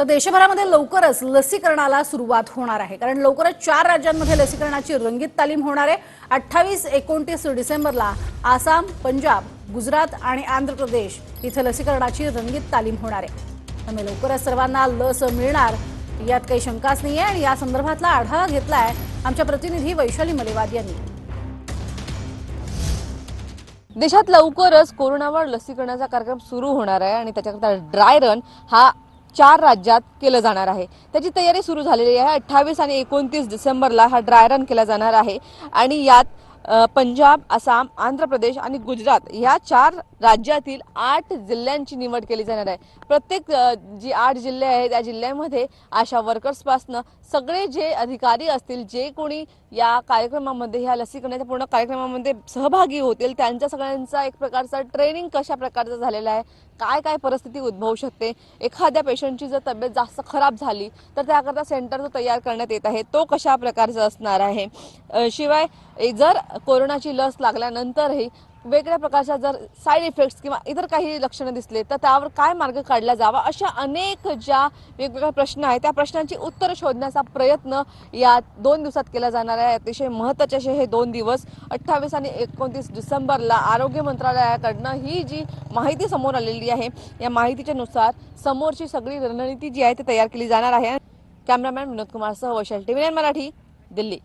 तर देशभरामध्ये लवकरच लसीकरणाला सुरुवात होणार आहे. कारण लवकरच चार राज्यांमध्ये लसीकरणाची रंगीत तालीम होणार आहे. अठ्ठावीस एकोणतीस डिसेंबरला आसाम पंजाब गुजरात आणि आंध्र प्रदेश इथं लसीकरणाची रंगीत तालीम होणार आहे. त्यामुळे लवकरच सर्वांना लस मिळणार यात काही शंकाच नाही आहे आणि या संदर्भातला आढावा घेतलाय आमच्या प्रतिनिधी वैशाली मलेवाद यांनी. देशात लवकरच कोरोनावर लसीकरणाचा कार्यक्रम सुरू होणार आहे आणि त्याच्याकरता ड्राय रन हा चार राज्यात केलं जाणार आहे. त्याची तयारी सुरू झालेली आहे. अठ्ठावीस आणि एकोणतीस डिसेंबरला हा ड्राय रन केला जाणार आहे. आणि यात पंजाब आसाम आंध्र प्रदेश आणि गुजरात या चार राज्यातील आठ जिल्ह्यांची निवड केली जाणार आहे. प्रत्येक जी आठ जिल्हे आहेत त्या जिल्ह्यामध्ये आशा वर्कर्सपासनं सगळे जे अधिकारी असतील जे कोणी या कार्यक्रमामध्ये ह्या लसीकरणाच्या पूर्ण कार्यक्रमामध्ये सहभागी होतील. त्यांच्या सगळ्यांचा एक प्रकारचा ट्रेनिंग कशा प्रकारचा झालेला आहे काय काय परिस्थिती उद्भवू शकते एखाद्या पेशंटची जर तब्येत जास्त खराब झाली तर त्याकरता सेंटर जो तयार करण्यात येत आहे तो कशा प्रकारचा असणार आहे? शिवाय जर कोरोनाची लस लागल्यानंतरही वेगळ्या प्रकारच्या जर साईड इफेक्ट्स किंवा इतर काही लक्षणं दिसले तर त्यावर काय मार्ग काढला जावा? अशा अनेक ज्या वेगवेगळ्या प्रश्न आहेत त्या प्रश्नांची उत्तरं शोधण्याचा प्रयत्न या दोन दिवसात केला जाणार आहे. अतिशय महत्त्वाचे असे हे दोन दिवस अठ्ठावीस आणि एकोणतीस डिसेंबरला आरोग्य मंत्रालयाकडनं ही जी माहिती समोर आलेली आहे या माहितीच्या नुसार समोरची सगळी रणनीती जी आहे ती तयार केली जाणार आहे. कॅमेरामॅन विनोद कुमारसह वैशाल टीव्ही मराठी दिल्ली.